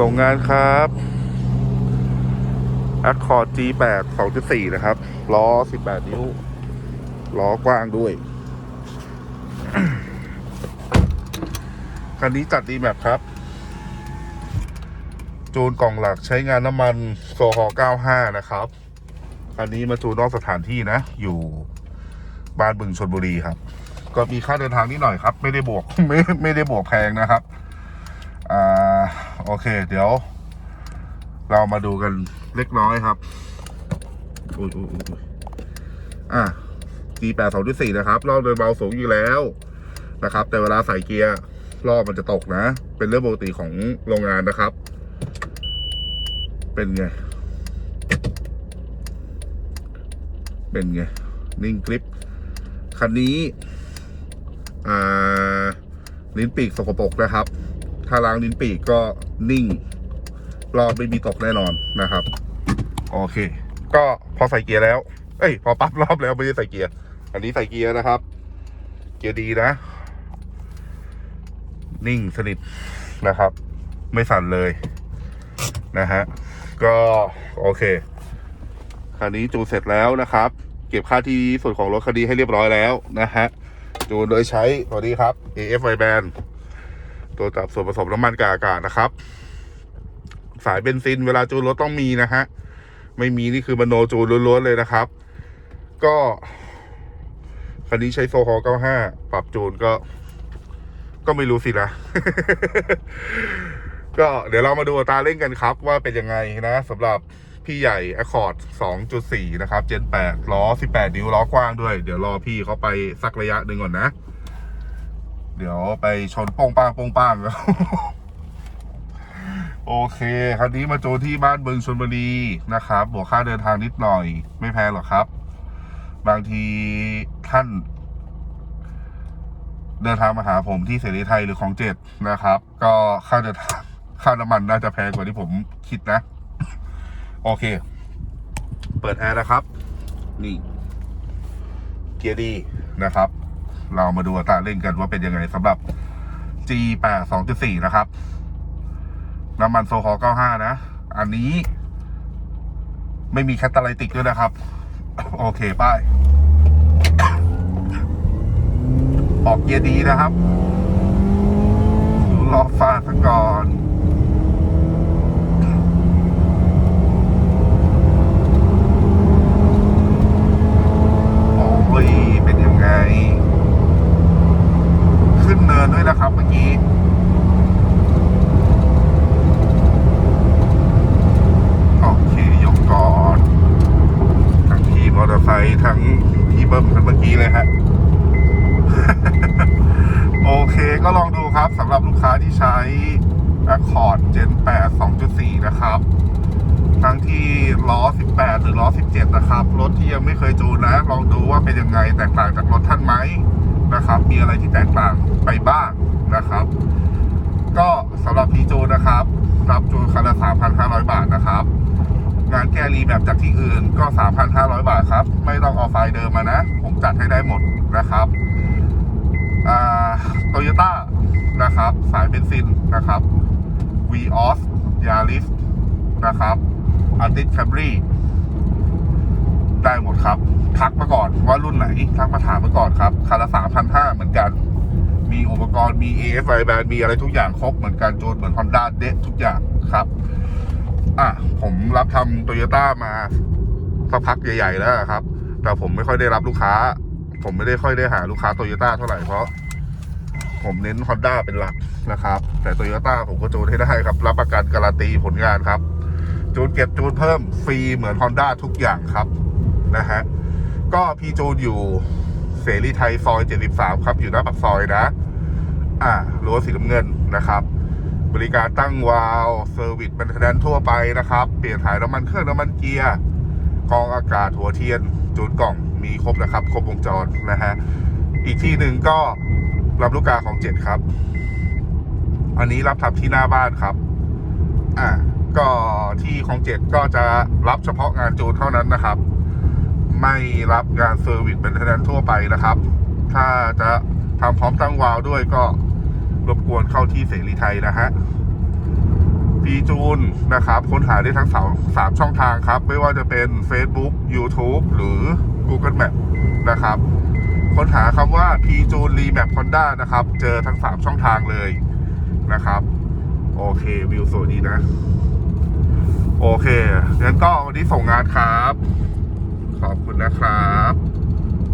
ส่งงานครับ Accord G8 2.4 นะครับ ล้อ 18 นิ้ว ล้อกว้างด้วย คันนี้จัดดีแบบครับ จูนกล่องหลักใช้งานน้ำมันโซฮอ95 นะครับอันนี้มาจูนนอกสถานที่นะ อยู่บ้านบึงชนบุรีครับ ก็มีค่าเดินทางนิดหน่อยครับ ไม่ได้บวก ไม่ไม่ได้บวกแพงนะครับ โอเค เดี๋ยว เรามาดูกันเล็กน้อยครับอุ้ยอุ้ยอุ้ยอุ้ยอะ G8 2.4นะครับ รอบเดินเบาสูงอยู่แล้วนะครับ แต่เวลาใส่เกียร์รอบมันจะตกนะ เป็นเรื่องปกติของโรงงานนะครับ เป็นไง เป็นไง นิ่งกริปคันนี้ อ่า ลิ้นปีกสกปรกนะครับ ถ้าล้างลิ้นปีกก็นิ่ง รอบไม่มีตกแน่นอนนะครับ โอเค ก็พอใส่เกียร์แล้ว เอ้ย พอปั๊บรอบแล้วไม่ได้ใส่เกียร์ อันนี้ใส่เกียร์นะครับ เกียร์ดีนะ นิ่งสนิทนะครับ ไม่สั่นเลยนะฮะ ก็โอเค คันนี้จูนเสร็จแล้วนะครับ เก็บค่าที่ส่วนของรถคันนี้ให้เรียบร้อยแล้วนะฮะ จูนโดยใช้ตัวนี้ครับ AF i band ตัวจับส่วนผสมน้ำมันกับอากาศนะครับ สายเบนซินเวลาจูนรถต้องมีนะฮะ ไม่มีนี่คือมโนจูนล้วนๆเลยนะครับ ก็คันนี้ใช้โซฮอ95 ปรับจูนก็ ก็ไม่รู้สินะ ก็เดี๋ยวเรามาดูตาเร่งกันครับว่าเป็นยังไงนะสำหรับพี่ใหญ่ Accord 2.4 นะครับ Gen 8 ล้อ 18 นิ้ว ล้อกว้างด้วย เดี๋ยวรอพี่เขาไปสักระยะหนึ่งก่อนนะ เดี๋ยวไปชนโป้งป้างโป้งป้างแล้วโอเคคันนี้มาโจที่บ้านบึงชนบุรีนะครับ บวกค่าเดินทางนิดหน่อย ไม่แพงหรอกครับ บางทีท่าน เดินทางมาหาผมที่เสรีไทยหรือของเจ็ดนะครับ ก็ค่าเดินทางค่าน้ำมันน่าจะแพงกว่าที่ผมคิดนะ โอเค เปิดแอร์นะครับ นี่ เกียร์ดีนะครับ เรามาดูอัตราเร่งกันว่าเป็นยังไงสำหรับ G8 2.4 นะครับ น้ำมันโซฮอล์95 นะ อันนี้ ไม่มีแคตตาไลติกด้วยนะครับ โอเคป้าย ออกเกียร์ดีนะครับ รอฟ้าซะก่อน โอ้ย เป็นยังไง ขึ้นเนินด้วยนะครับเมื่อกี้ โอเค ยกก่อน ทั้งขี่มอเตอร์ไซค์ทั้งขี่เบิ้มกันเมื่อกี้เลยฮะ โอ เคก็ลองดูครับสำหรับลูกค้าที่ใช้ Accord Gen 8 2.4 นะครับ ทั้งที่ล้อ 18 หรือล้อ 17 นะครับ รถที่ยังไม่เคยจูนนะ ลองดูว่าเป็นยังไงแตกต่างจากรถท่านไหมนะครับ มีอะไรที่แตกต่างไปบ้างนะครับ ก็สำหรับพีจูนนะครับ รับจูนคันละ 3,500 บาทนะครับงานแก้รีแบบจากที่อื่นก็ 3,500 บาทครับ ไม่ต้องเอาไฟล์เดิมมานะ ผมจัดให้ได้หมดนะครับ โตโยต้านะครับ สายเบนซินนะครับ v ีออสยาริสนะครับอันติ c แคมรีได้หมดครับ ทักมาก่อนว่ารุ่นไหน ทักมาถามมาก่อนครับคันละ3,500เหมือนกัน มีอุปกรณ์มี AFI แบนมีอะไรทุกอย่างครบเหมือนกันจูนเหมือน Honda เดะทุกอย่างครับอะผมรับทำโตโยต้ามาสักพักใหญ่ ๆ แล้วครับ แต่ผมไม่ค่อยได้รับลูกค้า ผมไม่ได้ค่อยได้หาลูกค้าโตโยต้าเท่าไหร่เพราะ ผมเน้น Honda เป็นหลักนะครับ แต่โตโยต้าผมก็จูนให้ได้ครับ รับประกันการันตีผลงานครับ จูนเก็บจูนเพิ่มฟรีเหมือน Honda ทุกอย่างครับนะฮะก็พี่จูนอยู่เสรีไทยซอย 73 ครับอยู่หน้าปากซอยนะ อ่ารั้วสีน้ำเงินนะครับ บริการตั้งวาล์วเซอร์วิสบันเทนทั่วไปนะครับ เปลี่ยนถ่ายน้ำมันเครื่องน้ำมันเกียร์กองอากาศหัวเทียน จูนกล่อง มีครบนะครับ ครบวงจรนะฮะ อีกที่หนึ่งก็รับลูกกาของเจ็ดครับ อันนี้รับทำที่หน้าบ้านครับ อ่า ก็ที่ของเจ็ดก็จะรับเฉพาะงานจูนเท่านั้นนะครับ ไม่รับงานเซอร์วิสเป็นทนทั่วไปนะครับ ถ้าจะทำพร้อมตั้งวาวด้วยก็รบกวนเข้าที่เสรีไทยนะฮะพีจูนนะครับ ค้นหาได้ทั้งสามสามช่องทางครับ ไม่ว่าจะเป็น Facebook YouTube หรือ Google Map นะครับ ค้นหาคำว่า p j u n Remap Honda นะครับ เจอทั้ง 3 ช่องทางเลยนะครับ โอเควิวสวยดีนะ โอเคงั้นก็วันนี้ส่งงานครับ ขอบคุณนะครับ